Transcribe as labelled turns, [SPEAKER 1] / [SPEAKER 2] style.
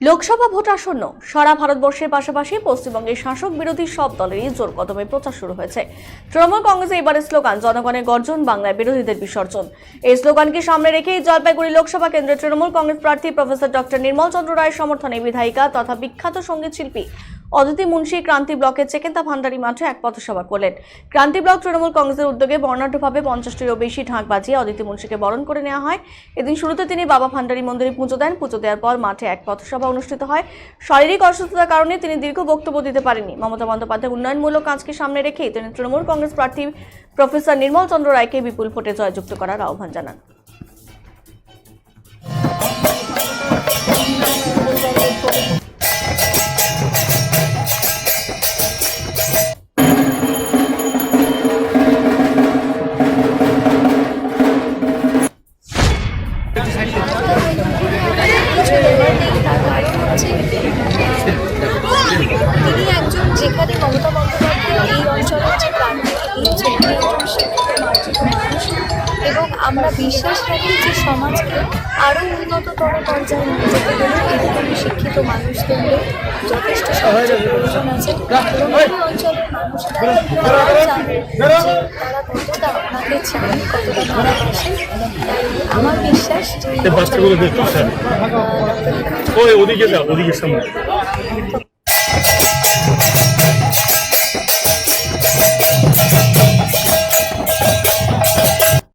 [SPEAKER 1] Lok Sabha vote আসন্ন। সারা ভারতবর্ষের পাশাপাশি পশ্চিমবঙ্গের শাসক বিরোধী সব দলেরই জোর কদমে প্রচার শুরু হয়েছে। তৃণমূল কংগ্রেসের এবারের স্লোগান, জনগণের গর্জন, বাংলায় বিরোধীদের বিসর্জন। এই স্লোগানকে সামনে রেখেই জলপাইগুড়ি লোকসভা কেন্দ্রে তৃণমূল কংগ্রেস প্রার্থী প্রফেসর ডক্টর নির্মল চন্দ্র রায়ের সমর্থনে বিধায়িকা তথা বিখ্যাত সংগীত শিল্পী অদিতি মুন্সি ক্রান্তি ব্লকের চেকেন্তা ভান্ডারী মাঠে এক পথসভা করলেন। ক্রান্তি ব্লক তৃণমূল কংগ্রেসের উদ্যোগে বর্ণাঢ্যভাবে পঞ্চাশটিরও বেশি ঢাক বাজিয়ে অদিতি মুন্সিকে বরণ করে নেওয়া হয়। এদিন শুরুতে তিনি বাবা ভান্ডারী মন্দিরে পুজো দেন। পুজো দেওয়ার পর মাঠে এক পথসভা অনুষ্ঠিত হয়। শারীরিক অসুস্থতার কারণে তিনি দীর্ঘ বক্তব্য দিতে পারেননি। মমতা বন্দ্যোপাধ্যায় উন্নয়নমূলক কাজকে সামনে রেখেই তিনি তৃণমূল কংগ্রেস প্রার্থী প্রফেসর নির্মল চন্দ্র রায়কে বিপুল ভোটে জয়যুক্ত করার আহ্বান জানান।
[SPEAKER 2] যেখানে মমতা বন্দ্যোপাধ্যায় এই অঞ্চলের যে প্রান্তিক ছেলে এবং আমরা বিশ্বাস রাখি যে সমাজকে আরও উন্নততর পর্যায়ে নিয়ে যেতে গেলে এরকম শিক্ষিত মানুষদেরও যথেষ্ট সাহায্যের প্রয়োজন আছে। এবং এই অঞ্চলের মানুষরা তারা কতটা আপনাকে চান কতটা ভালোবাসেন তাই আমার বিশ্বাস যে
[SPEAKER 3] ওদিকে যা ওদিকে সামনে।